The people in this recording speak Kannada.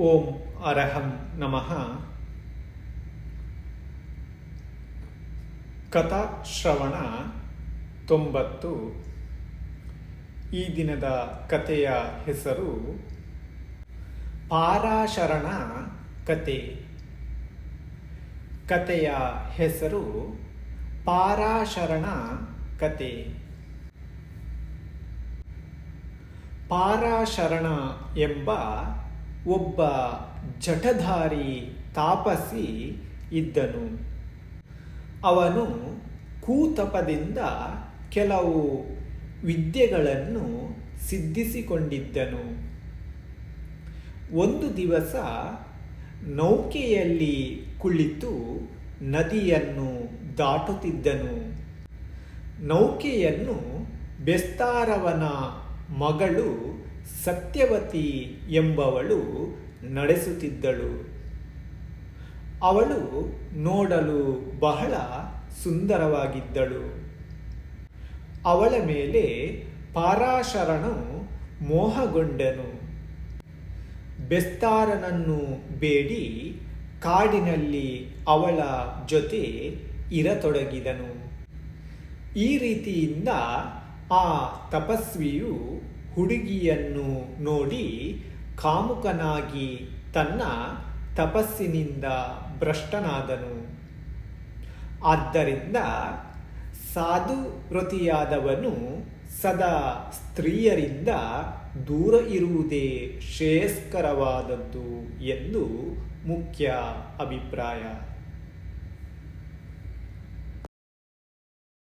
ಓಂ ಅರಹಂ ನಮಃ. ಕಥಾಶ್ರವಣ ತೊಂಬತ್ತು. ಈ ದಿನದ ಕಥೆಯ ಹೆಸರು ಪಾರಾಶರಣ ಕತೆ ಕತೆಯ ಹೆಸರು ಪಾರಾಶರಣ ಕತೆ ಪಾರಾಶರಣ ಎಂಬ ಒಬ್ಬ ಜಠಧಾರಿ ತಾಪಸಿ ಇದ್ದನು. ಅವನು ಕೂತಪದಿಂದ ಕೆಲವು ವಿದ್ಯೆಗಳನ್ನು ಸಿದ್ಧಿಸಿಕೊಂಡಿದ್ದನು. ಒಂದು ದಿವಸ ನೌಕೆಯಲ್ಲಿ ಕುಳಿತು ನದಿಯನ್ನು ದಾಟುತ್ತಿದ್ದನು. ನೌಕೆಯನ್ನು ಬೆಸ್ತಾರವನ ಮಗಳು ಸತ್ಯವತಿ ಎಂಬವಳು ನಡೆಸುತ್ತಿದ್ದಳು. ಅವಳು ನೋಡಲು ಬಹಳ ಸುಂದರವಾಗಿದ್ದಳು. ಅವಳ ಮೇಲೆ ಪಾರಾಶರಣು ಮೋಹಗೊಂಡನು. ಬೆಸ್ತಾರನನ್ನು ಬೇಡಿ, ಕಾಡಿನಲ್ಲಿ ಅವಳ ಜೊತೆ ಇರತೊಡಗಿದನು. ಈ ರೀತಿಯಿಂದ ಆ ತಪಸ್ವಿಯು ಹುಡುಗಿಯನ್ನು ನೋಡಿ ಕಾಮುಕನಾಗಿ ತನ್ನ ತಪಸ್ಸಿನಿಂದ ಭ್ರಷ್ಟನಾದನು. ಆದ್ದರಿಂದ ಸಾಧುವ್ರತಿಯಾದವನು ಸದಾ ಸ್ತ್ರೀಯರಿಂದ ದೂರ ಇರುವುದೇ ಶ್ರೇಯಸ್ಕರವಾದದ್ದು ಎಂದು ಮುಖ್ಯ ಅಭಿಪ್ರಾಯ.